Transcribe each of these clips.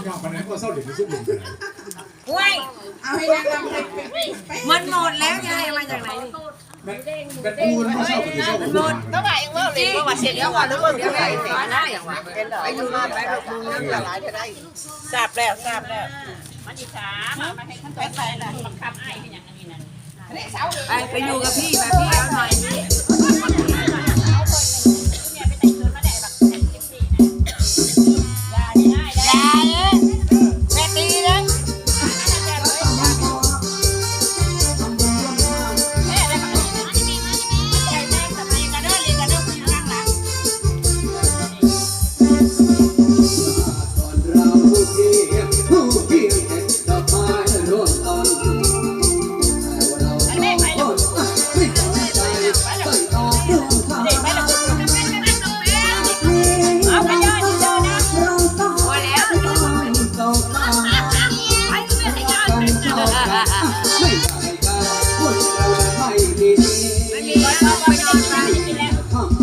ก็จะบางอย่างมันนั้นก็เศร้าเด็กที่สุดเลยห้ยเอาให้นางรำไปมันหมดแล้วยายเอามาจากไหนมันมันพูดเขาเศร้าเป็นเศร้าเป็นก็ว่าเองว่าเลยว่าเสร็จแล้วว่าหรือว่าเดี๋ยวไหนเสร็จได้อย่างวะเป็นเหรอไปอยู่นอนไปแบบมึงนั่งหลายจะได้ทราบแล้วทราบแล้วมันอีสามมาให้ขั้นตอนไปละบังคับไอ้ให้อย่างนี้นั่นไปไปอยู่กับพี่มาพี่เอาหน่อย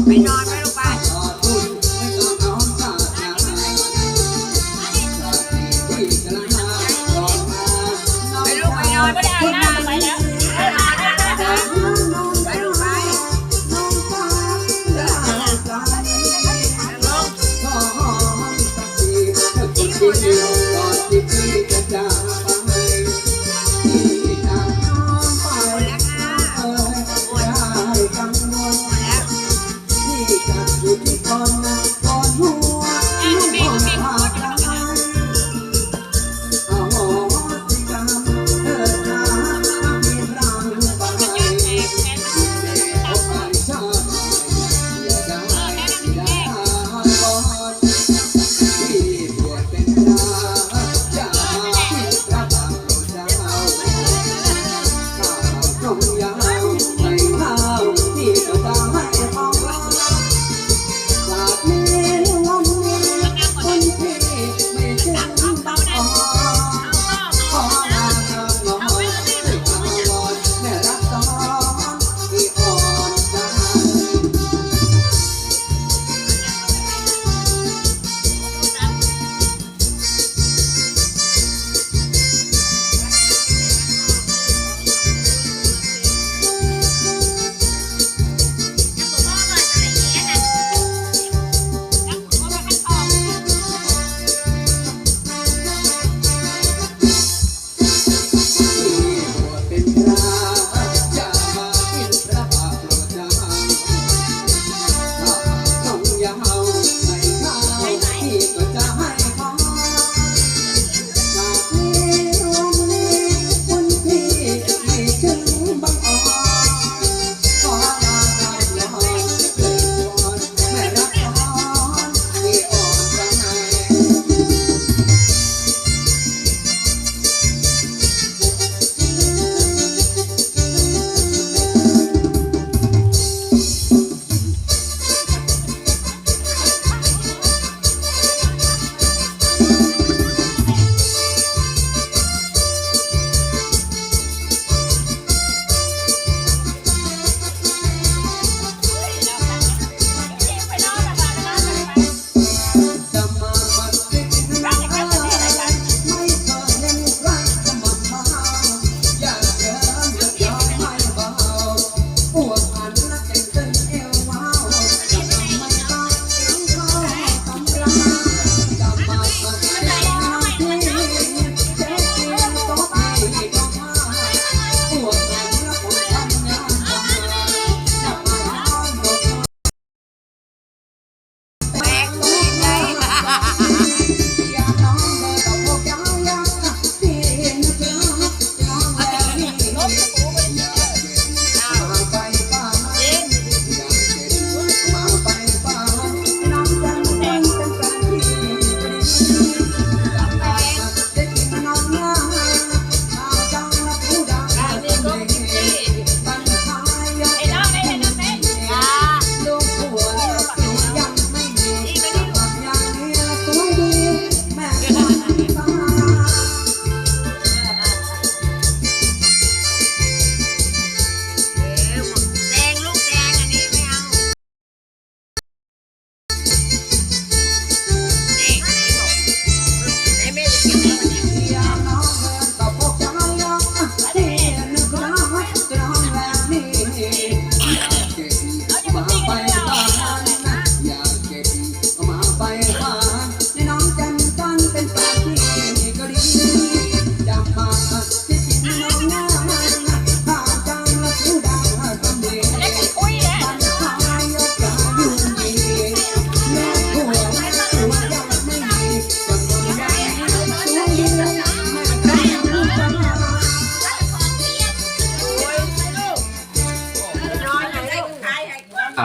ไปนอนไปลูกไปไม่ต้องน้องสาดยาที่กำลังหาก่อนมาไปลูกไปนอนไม่ได้อาบน้ำไปแล้ว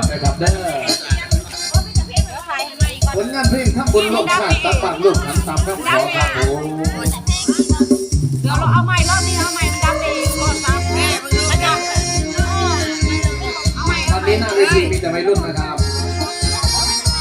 พนะครับเด้อผลงานเพลงทั้งบนโลงชาติตะปากโลกทั้งตัมครับขอครับอ้